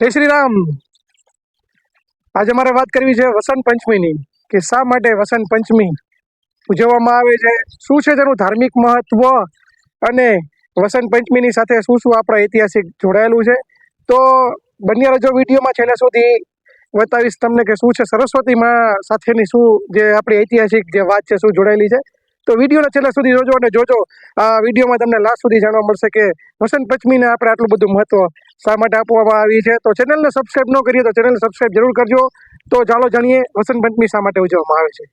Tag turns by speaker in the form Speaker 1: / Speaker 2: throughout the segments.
Speaker 1: જય શ્રી રામ. આજે મારે વાત કરવી છે વસંત પંચમીની, કે શા માટે વસંત પંચમી ઉજવવામાં આવે છે, શું છે તેનું ધાર્મિક મહત્વ, અને વસંત પંચમીની સાથે શું શું આપણા ઐતિહાસિક જોડાયેલું છે. તો બન્યા રજો વિડીયોમાં છેલ્લે સુધી બતાવીશ તમને કે શું છે સરસ્વતી માં સાથેની શું જે આપણી ઐતિહાસિક જે વાત છે, શું જોડાયેલી છે. તો વિડીયોના છેલ્લા સુધી જોજો અને જોજો. આ વિડીયોમાં તમને લાસ્ટ સુધી જાણવા મળશે કે વસંત પંચમીને આપણે આટલું બધું મહત્વ શા માટે આપવામાં આવી છે. તો ચેનલને સબસ્ક્રાઈબ ન કરીએ તો ચેનલને સબસ્ક્રાઈબ જરૂર કરજો. તો ચાલો જાણીએ વસંત પંચમી શા માટે ઉજવવામાં આવે છે.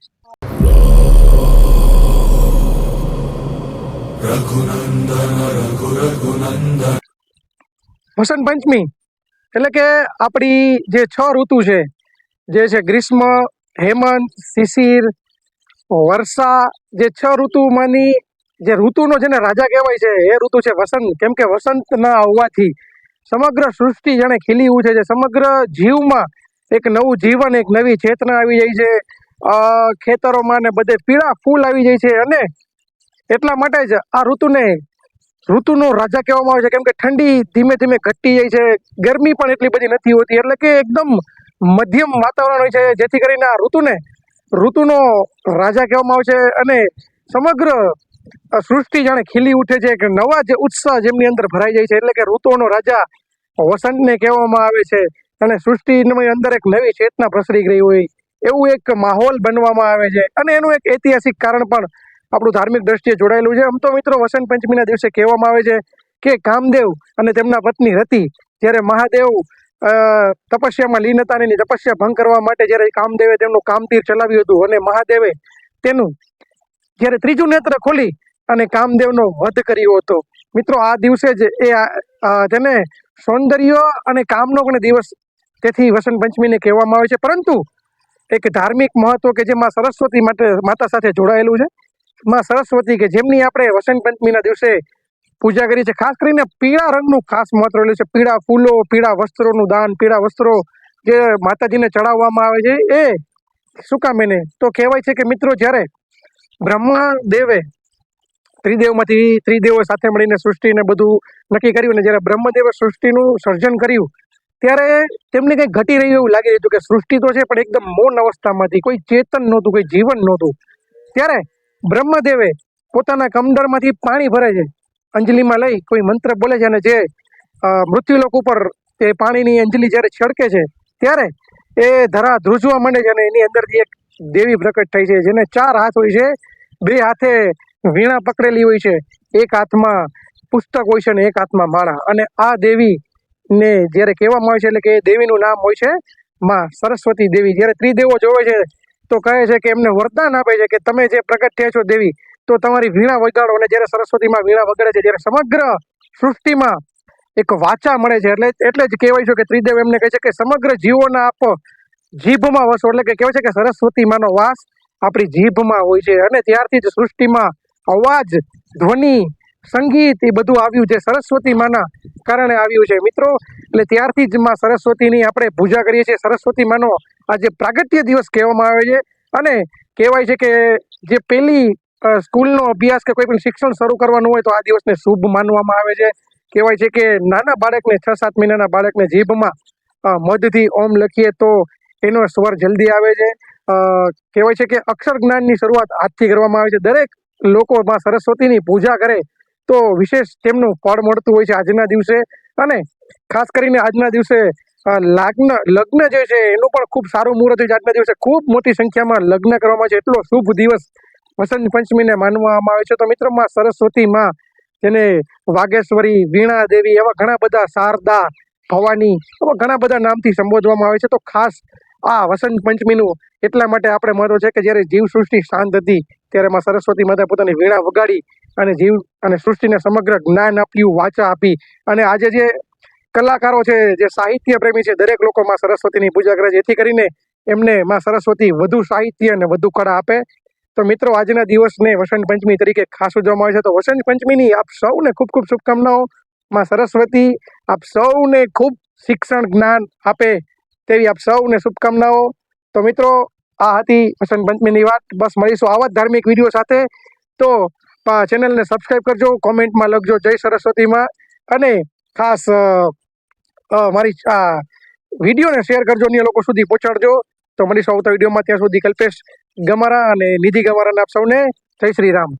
Speaker 1: વસંત પંચમી એટલે કે આપણી જે છ ઋતુ છે, જે છે ગ્રીષ્મ, હેમંત, શિશિર વર્ષા જે છ ઋતુમાંની જે ઋતુનો જેને રાજા કહેવાય છે, એ ઋતુ છે વસંત. કેમ કે વસંત ન આવવાથી સમગ્ર સૃષ્ટિ જાણે ખીલી ઉઠે છે. સમગ્ર જીવમાં એક નવું જીવન, એક નવી ચેતના આવી જાય છે. ખેતરોમાં ને બધે પીળા ફૂલ આવી જાય છે અને એટલા માટે જ આ ઋતુને ઋતુનો રાજા કહેવામાં આવે છે. કેમ કે ઠંડી ધીમે ધીમે ઘટતી જાય છે. ગરમી પણ એટલી બધી નથી હોતી. એટલે કે એકદમ મધ્યમ વાતાવરણ હોય છે. જેથી કરીને આ ઋતુને ઋતુનો રાજા કહેવામાં આવે છે અને સમગ્ર સૃષ્ટિ જાણે ખીલી ઉઠે છે. કે નવા જે ઉત્સાહ જેમની અંદર ભરાઈ જાય છે. એટલે કે ઋતુઓનો રાજા વસંતને કહેવામાં આવે છે. અને સૃષ્ટિની અંદર એક નવી ચેતના પ્રસરી ગઈ હોય. એવું એક માહોલ બનવામાં આવે છે. અને એનું એક ઐતિહાસિક કારણ પણ આપણું ધાર્મિક દ્રષ્ટિએ જોડાયેલું છે. આમ તો મિત્રો, વસંત પંચમીના દિવસે કહેવામાં આવે છે કે કામદેવ અને તેમના પત્ની રતિ જ્યારે મહાદેવ તપસ્યામાં લીન હતા અને તપસ્યા ભંગ કરવા માટે જ્યારે કામદેવે તેમનું કામતીર ચલાવ્યું હતું અને મહાદેવે તેનું જ્યારે ત્રીજું નેત્ર ખોલી અને કામદેવનો વધ કર્યો હતો. મિત્રો, આ દિવસે જ એ તેને સૌંદર્ય અને કામનો પણ દિવસ તેથી વસંત પંચમીને કહેવામાં આવે છે. પરંતુ એક ધાર્મિક મહત્વ કે જે માં સરસ્વતી માટે માતા સાથે જોડાયેલું છે. માં સરસ્વતી કે જેમની આપણે વસંત પંચમીના દિવસે પૂજા કરી છે. ખાસ કરીને પીળા રંગનું ખાસ મહત્વ રહેલું છે. પીળા ફૂલો, પીળા વસ્ત્રોનું દાન, પીળા વસ્ત્રો જે માતાજીને ચડાવવામાં આવે છે, એ શું કામ એને? તો કહેવાય છે કે મિત્રો, જ્યારે બ્રહ્મા દેવે ત્રિદેવમાંથી ત્રિદેવો સાથે મળીને સૃષ્ટિને બધું નક્કી કર્યું ને જ્યારે બ્રહ્મદેવે સૃષ્ટિનું સર્જન કર્યું, ત્યારે તેમને કંઈક ઘટી રહ્યું એવું લાગી રહ્યું કે સૃષ્ટિ તો છે, પણ એકદમ મૌન અવસ્થામાંથી કોઈ ચેતન નહોતું, કોઈ જીવન નહોતું. ત્યારે બ્રહ્મદેવે પોતાના કમંડળમાંથી પાણી ભરે છે. અંજલિમાં લઈ કોઈ મંત્ર બોલે છે અને જે મૃત્યુલોક ઉપર એ પાણીની અંજલિ જ્યારે છડકે છે, ત્યારે એ ધરા ધ્રુજવા માંડે છે અને એની અંદરથી એક દેવી પ્રકટ થઈ છે, જેને ચાર હાથ હોય છે, બે હાથે વીણા પકડેલી હોય છે, એક હાથમાં પુસ્તક હોય છે અને એક હાથમાં માળા. અને આ દેવી ને જ્યારે કહેવામાં આવે છે એટલે કે એ દેવીનું નામ હોય છે માં સરસ્વતી દેવી. જ્યારે ત્રિદેવો જોવે છે, તો કહે છે કે એમને વરદાન આપે છે કે તમે જે પ્રગટ થયા છો દેવી તો તમારી વીણા વગાડો અને જ્યારે સરસ્વતીમાં વીણા વગાડે છે જ્યારે સમગ્ર સૃષ્ટિમાં એક વાચા મળે છે. એટલે એટલે જ કહેવાય છે કે ત્રિદેવ એમને કહે છે કે સમગ્ર જીવોના આપ જીભમાં વસો. એટલે કે કહેવાય છે કે સરસ્વતી માનો વાસ આપણી જીભમાં હોય છે. અને ત્યારથી જ સૃષ્ટિમાં અવાજ ધ્વનિ સંગીત એ બધું આવ્યું છે. સરસ્વતી માના કારણે આવ્યું છે. મિત્રો એટલે ત્યારથી જ માં સરસ્વતીની આપણે પૂજા કરીએ છીએ. સરસ્વતી માનો આજે પ્રાગટ્ય દિવસ કહેવામાં આવે છે. અને કહેવાય છે કે જે અ, સ્કૂલનો અભ્યાસ કે કોઈ પણ શિક્ષણ શરૂ કરવાનું હોય તો આ દિવસને શુભ માનવામાં આવે છે. કહેવાય છે કે નાના બાળકને છ સાત મહિનાના બાળકને જીભમાં મધથી ઓમ લખીએ તો એનો સ્વર જલ્દી આવે છે. કહેવાય છે કે અક્ષર જ્ઞાનની શરૂઆત હાથથી કરવામાં આવે છે. દરેક લોકો માં સરસ્વતીની પૂજા કરે તો વિશેષ તેમનું ફળ મળતું હોય છે આજના દિવસે. અને ખાસ કરીને આજના દિવસે લગ્ન લગ્ન જે છે એનું પણ ખૂબ સારું મુહૂર્ત હોય છે. આજના દિવસે ખૂબ મોટી સંખ્યામાં લગ્ન કરવામાં આવે છે. એટલો શુભ દિવસ વસંત પંચમીને માનવામાં આવે છે. તો મિત્રો, માં સરસ્વતી માં તેને વાગેશ્વરી વીણા દેવી એવા ઘણા બધા શારદા ભવાની એવા ઘણા બધા નામથી સંબોધવામાં આવે છે. તો ખાસ આ વસંત પંચમીનું એટલા માટે આપણે મહત્વ છે કે જ્યારે જીવ સૃષ્ટિ શાંત હતી, ત્યારે માં સરસ્વતી માતા પોતાની વીણા વગાડી અને જીવ અને સૃષ્ટિને સમગ્ર જ્ઞાન આપ્યું, વાચા આપી. અને આજે જે કલાકારો છે, જે સાહિત્ય પ્રેમી છે, દરેક લોકો માં સરસ્વતીની પૂજા કરે છે. જેથી કરીને એમને માં સરસ્વતી વધુ સાહિત્ય અને વધુ કળા આપે. તો મિત્રો, આજના દિવસને વસંત પંચમી તરીકે ખાસ ઉજવવામાં આવે છે. તો વસંત પંચમીની આપ સૌને ખૂબ ખૂબ શુભકામનાઓ. માં સરસ્વતી, આપ સૌને ખૂબ શિક્ષણ જ્ઞાન આપે તેવી આપ સૌને શુભકામનાઓ. તો મિત્રો, આ હતી વસંત પંચમીની વાત. બસ મળીશું આવા જ ધાર્મિક વીડિયો સાથે. તો ચેનલને સબસ્ક્રાઇબ કરજો, કોમેન્ટમાં લખજો જય સરસ્વતીમાં. અને ખાસ મારી આ વિડીયોને શેર કરજો, અન્ય લોકો સુધી પહોંચાડજો. તો મળીશું આવતા વિડીયોમાં. ત્યાં સુધી કલ્પેશ. ગમારા અને નિધિ ગમારાને આપ સૌને જય શ્રી રામ.